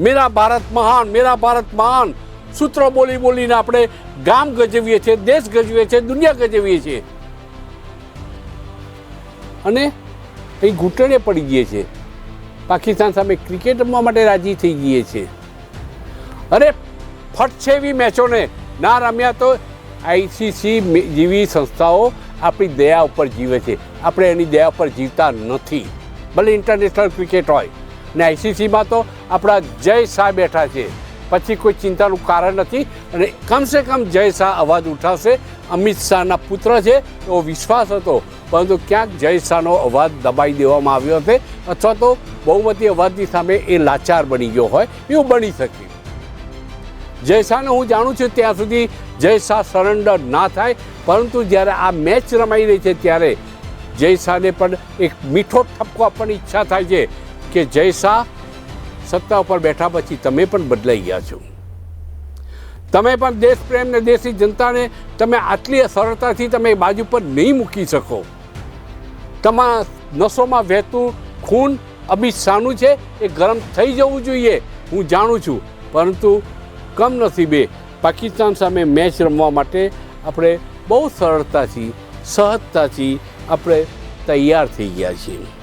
મેરા ભારત મહાન, મેરા ભારત મહાન. સૂત્રો બોલી બોલીને આપણે ગામ ગજવીએ છીએ, દેશ ગજવીએ છીએ, દુનિયા ગજવીએ છીએ. અને એ ઘૂંટણે પડી ગઈએ છે. પાકિસ્તાન સામે ક્રિકેટ રમવા માટે રાજી થઈ ગઈએ છે. અરે, ફટ છે એવી મેચોને. ના રમ્યા તો આઈસીસી જેવી સંસ્થાઓ આપણી દયા ઉપર જીવે છે. આપણે એની દયા ઉપર જીવતા નથી. ભલે ઇન્ટરનેશનલ ક્રિકેટ હોય. ને આઈસીસીમાં તો આપણા જય શાહ બેઠા છે. પછી કોઈ ચિંતાનું કારણ નથી અને કમસે કમ જય શાહ અવાજ ઉઠાવશે. અમિત શાહના પુત્ર છે, એવો વિશ્વાસ હતો. પરંતુ ક્યાંક જય શાહનો અવાજ દબાઈ દેવામાં આવ્યો હતો અથવા તો બહુમતી અવાજની સામે એ લાચાર બની ગયો હોય એવું બની શકે. જય શાહને હું જાણું છું ત્યાં સુધી જય શાહ સરેન્ડર ના થાય. પરંતુ જ્યારે આ મેચ રમાઈ રહી છે ત્યારે જય શાહને પણ એક મીઠો ઠપકો આપવાની ઈચ્છા થાય છે. કે જય શાહ, સત્તા ઉપર બેઠા પછી તમે પણ બદલાઈ ગયા છો. તમે પણ દેશ પ્રેમ ને દેશની જનતાને તમે આટલી સરળતાથી તમે બાજુ પર નહીં મૂકી શકો. તમારા નસોમાં વહેતું ખૂન અમિત શાહનું છે, એ ગરમ થઈ જવું જોઈએ, હું જાણું છું. પરંતુ કમનસીબે પાકિસ્તાન સામે મેચ રમવા માટે આપણે બહુ સરળતાથી, સહજતાથી આપણે તૈયાર થઈ ગયા છીએ.